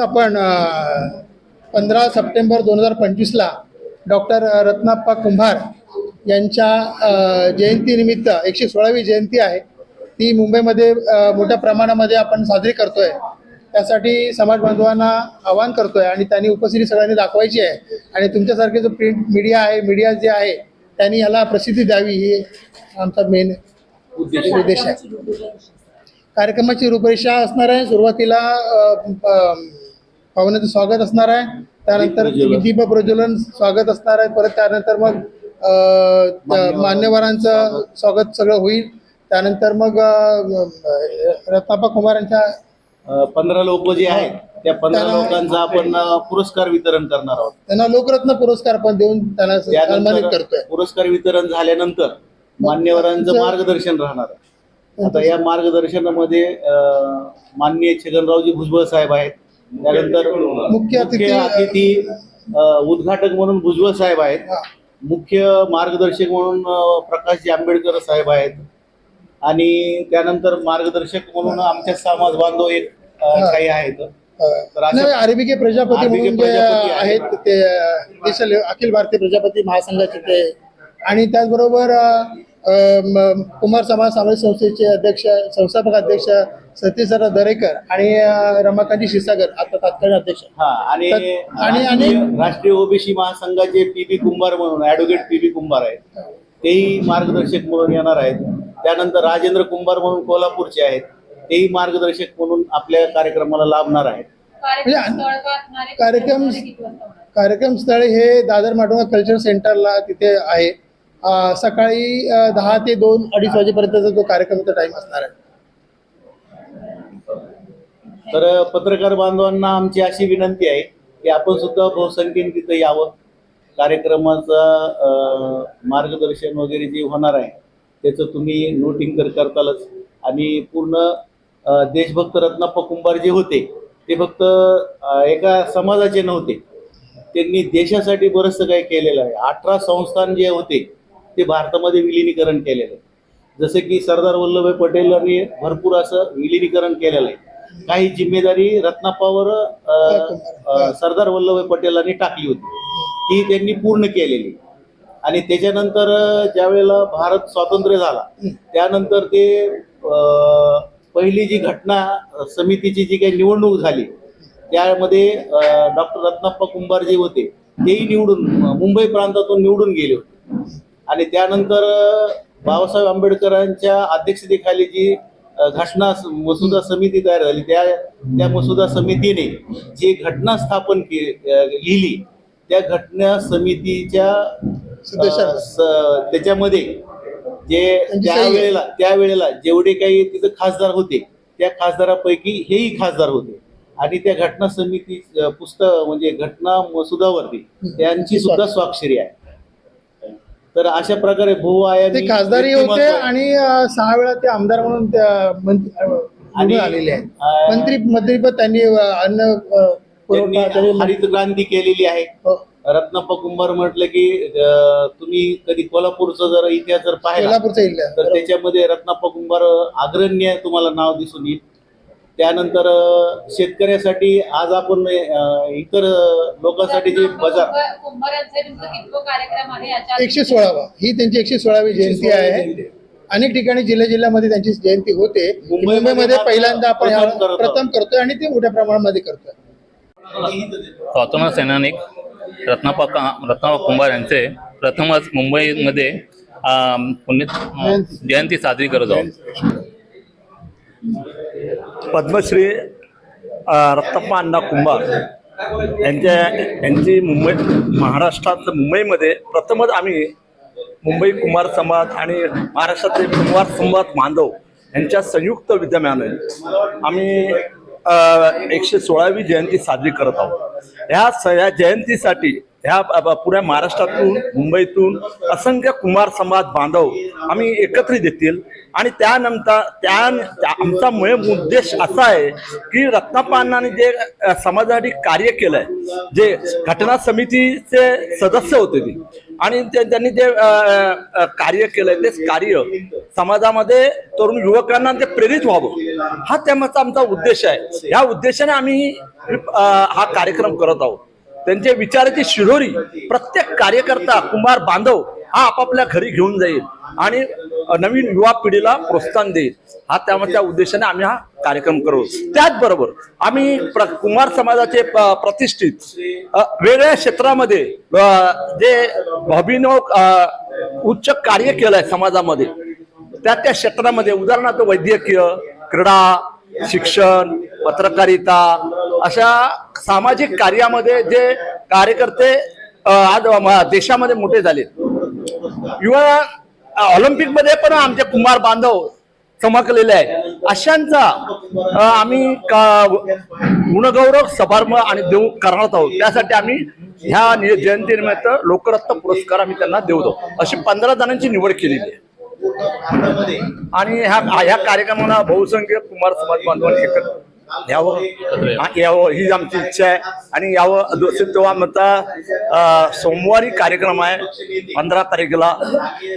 आपण पंधरा सप्टेंबर दोन हजार पंचवीसला डॉक्टर रत्नाप्पा कुंभार यांच्या जयंतीनिमित्त एकशे सोळावी जयंती आहे ती मुंबईमध्ये मोठ्या प्रमाणामध्ये आपण साजरी करतोय. त्यासाठी समाज बांधवांना आवाहन करतोय आणि त्यांनी उपस्थिती सगळ्यांनी दाखवायची आहे. आणि तुमच्यासारखे जो प्रिंट मीडिया आहे मीडिया जे आहे त्यांनी याला प्रसिद्धी द्यावी ही आमचा मेन उद्देश. आहे. कार्यक्रमाची रूपरेषा असणार आहे. सुरुवातीला पाहुण्याचं स्वागत असणार आहे. त्यानंतर दीप प्रज्वलन. स्वागत असणार आहे. परत त्यानंतर मग मान्यवरांचं स्वागत. सगळं होईल. त्यानंतर मग रत्नाप्पा कुमार यांच्या पंधरा लोक जे आहेत त्या पंधरा त्यांना- लोकांचा आपण अ, पुरस्कार वितरण करणार आहोत. त्यांना लोकरत्न पुरस्कार पण देऊन त्यांना सन्मानित त्यानंतर करतोय. पुरस्कार वितरण झाल्यानंतर मान्यवरांचं मार्गदर्शन राहणार आहे. आता या मार्गदर्शनामध्ये अ, माननीय छगनरावजी भुजबळ साहेब आहेत. त्यानंतर मुख्य अतिथी- अतिथी अ, उद्घाटक म्हणून भुजबळ साहेब आहेत. हा. मुख्य मार्गदर्शक म्हणून अ, प्रकाशजी आंबेडकर साहेब आहेत. आणि त्यानंतर मार्गदर्शक म्हणून आमच्या समाज बांधव एक. काही आहेत नाही आरबीके प्रजापती आहेत. ते देश अखिल भारतीय प्रजापती महासंघाचे ते. आणि त्याचबरोबर कुमार समाज सामाजिक संस्थेचे अध्यक्ष संस्थापक अध्यक्ष सतीशरा दरेकर आणि अ, रमाकांत क्षीरसागर आता तात्कालीन अध्यक्ष. हा आणि आणि- राष्ट्रीय- राष्ट्रीय ओबीसी महासंघाचे पी बी कुंभार म्हणून ऍडव्होकेट पी बी कुंभार आहेत. तेही मार्गदर्शक म्हणून येणार आहेत. त्यानंतर राजेंद्र कुंभार म्हणून कोल्हापूरचे आहेत. तेही मार्गदर्शक म्हणून आपल्या कार्यक्रमाला लाभणार आहेत. म्हणजे कार्यक्रम कार्यक्रम स्थळ? हे दादर माटुंगा कल्चर सेंटरला तिथे आहे. सकाळी दहा ते दोन अडीच वाजेपर्यंतचा तो कार्यक्रमाचा टाइम असणार आहे. तर पत्रकार बांधवांना आमची अशी विनंती आहे की आपण सुद्धा बहुसंख्येने तिथं यावं. कार्यक्रमाचं मार्गदर्शन वगैरे जे होणार आहे त्याचं तुम्ही नोटिंग कर करतालच. आणि पूर्ण देशभक्त रत्नाप्पा कुंभार जे होते ते फक्त एका समाजाचे नव्हते. त्यांनी देशासाठी बरंचसं काही केलेलं आहे. अठरा संस्थान जे होते ते भारतामध्ये विलिनीकरण केलेलं आहे. जसं की सरदार वल्लभभाई पटेलांनी भरपूर असं विलिनीकरण केलेलं आहे. काही जिम्मेदारी रत्नाप्पावर सरदार वल्लभभाई पटेलांनी टाकली होती. ती त्यांनी पूर्ण केलेली. आणि त्याच्यानंतर ज्यावेळेला भारत स्वातंत्र्य झाला त्यानंतर ते पहिली जी घटना समितीची जी काही निवडणूक झाली त्यामध्ये डॉक्टर रत्नाप्पा कुंभार जे होते तेही निवडून मुंबई प्रांतातून निवडून गेले होते. आणि त्यानंतर बाबासाहेब आंबेडकरांच्या अध्यक्षतेखाली जी घटना मसुदा समिती तयार झाली त्या त्या मसुदा समितीने जी घटना स्थापन के लिहिली त्या घटना समितीच्या त्याच्यामध्ये जे त्यांची त्या सही आहे. वेळेला त्या वेळेला जेवढे काही तिथं खासदार होते त्या खासदारापैकी हेही खासदार होते. आणि त्या घटना समिती पुस्तक म्हणजे घटना मसुदावरती त्यांची सुद्धा स्वाक्षरी आहे. तर अशा प्रकारे ते बहुआयामी खासदारही होते आणि सहा वेळा ते आमदार म्हणून आणि, आलेले आहेत. मंत्री मंत्रीपद त्यांनी अन्न हरित क्रांती केलेली आहे. हो. रत्नाप्पा कुंभार म्हटलं की तुम्ही कधी कोल्हापूरचा जर इतिहास जर पाहिला तर त्याच्यामध्ये रत्नाप्पा कुंभार अग्रण्य तुम्हाला नाव दिसून येईल. त्यानंतर शेतकऱ्यासाठी आज आपण इतर लोकांसाठी जे बाजार एकशे सोळावा. ही त्यांची एकशे सोळावी जयंती आहे. अनेक ठिकाणी जिल्ह्या जिल्ह्यामध्ये त्यांची जयंती होते. मुंबईमध्ये पहिल्यांदा आपण प्रथम करतोय. आणि ते मोठ्या प्रमाणामध्ये करतोय. स्वातंत्र्य सैनिक रत्नाप्पा का रत्नाप्पा कुंभार यांचे प्रथमच मुंबईमध्ये पुण्य जयंती. साजरी करत आहोत. पद्मश्री रत्नप्पा अण्णा कुंभार यांच्या यांची मुंबई महाराष्ट्रात मुंबईमध्ये प्रथमच आम्ही मुंबई कुंभार समाज आणि महाराष्ट्रातले कुंभार समाज बांधव यांच्या संयुक्त विद्यमाने आम्ही एकशे सोळावी जयंती साजरी करत आहोत. ह्या स या जयंतीसाठी ह्या पुऱ्या महाराष्ट्रातून मुंबईतून असंख्य कुमार समाज बांधव आम्ही एकत्रित येतील. आणि त्यानंतर त्या आमचा मुळे उद्देश असा आहे की रत्नापानाने जे समाजासाठी कार्य केलंय जे घटना समितीचे सदस्य होते ते आणि ते- त्यांनी जे कार्य केलंय तेच कार्य समाजामध्ये तरुण युवकांना ते प्रेरित व्हावं. हा त्यामागचा आमचा उद्देश आहे. ह्या उद्देशाने आम्ही हा कार्यक्रम करत आहोत. त्यांच्या विचाराची शिरोरी प्रत्येक कार्यकर्ता कुंभार बांधव हा आपापल्या घरी घेऊन जाईल आणि नवीन युवा पिढीला प्रोत्साहन देईल. हा त्यामागच्या उद्देशाने आम्ही हा कार्यक्रम करू. त्याचबरोबर आम्ही प्र कुमार समाजाचे प- प्रतिष्ठित वेगळ्या क्षेत्रामध्ये जे अभिनव उच्च कार्य केलंय समाजामध्ये त्या त्या क्षेत्रामध्ये उदाहरणार्थ वैद्यकीय क्रीडा शिक्षण पत्रकारिता अशा सामाजिक कार्यामध्ये जे कार्यकर्ते आज देशामध्ये मोठे झाले. युवा ऑलिम्पिकमध्ये पण आमचे कुमार बांधव चमकलेले आहेत अशांचा आम्ही गुणगौरव समारंभ आणि देऊ करणार आहोत. त्यासाठी आम्ही ह्या जयंतीनिमित्त लोकरत्न पुरस्कार आम्ही त्यांना देऊ अशी पंधरा जणांची निवड केलेली आहे. आणि ह्या ह्या कार्यक्रमाला बहुसंख्य कुमार समाज बांधवांनी एकत्र यावं. यावं ही आमची इच्छा आहे. आणि यावं दुसरं तेव्हा म्हणता सोमवारी कार्यक्रम आहे पंधरा तारखेला.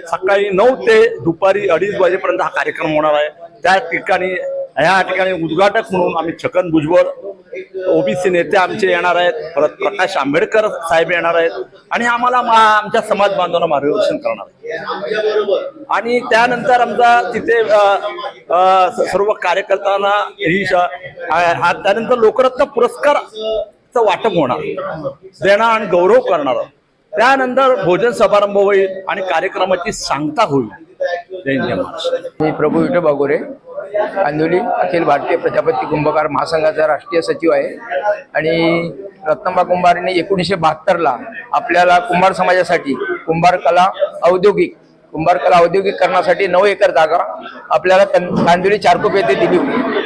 सकाळी नऊ ते दुपारी अडीच वाजेपर्यंत हा कार्यक्रम होणार आहे. त्या ठिकाणी ह्या ठिकाणी उद्घाटक म्हणून आम्ही छगन भुजबळ ओबीसी नेते आमचे येणार आहेत. परत प्रकाश आंबेडकर साहेब येणार आहेत. आणि आम्हाला मा- आमच्या समाज बांधवांना मार्गदर्शन करणार आणि त्यानंतर आमचा तिथे सर्व कार्यकर्त्यांना ही त्यानंतर लोकरत्न पुरस्कार वाटप होणार. देणार आणि गौरव करणार. त्यानंतर भोजन समारंभ होईल आणि कार्यक्रमाची सांगता होईल. मी प्रभू विठो बागोरे कांदिवली अखिल भारतीय प्रजापती कुंभकार महासंघाचा राष्ट्रीय सचिव आहे. आणि रत्नबा कुंभारने एकोणीसशे बहात्तरला आपल्याला कुंभार समाजासाठी कुंभार कला औद्योगिक कुंभार कला औद्योगिकरणासाठी नऊ एकर जागा आपल्याला कं- कांदिवली चारकोप येथे दिली होती.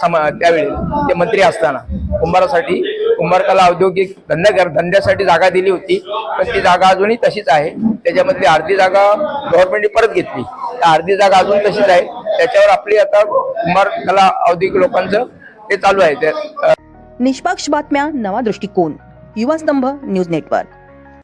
समा त्यावेळी ते मंत्री असताना. कुंभारासाठी कुंभारकाला औद्योगिक धंदा धंद्यासाठी जागा दिली होती. पण ती जागा अजूनही तशीच आहे. त्याच्यामधली अर्धी जागा गव्हर्नमेंटने परत घेतली. त्या अर्धी जागा अजून तशीच आहे. त्याच्यावर आपली आता कुंभार कला औद्योगिक लोकांचं ते चालू आहे. निष्पक्ष बातम्या नवा दृष्टिकोन. युवा स्तंभ न्यूज नेटवर्क.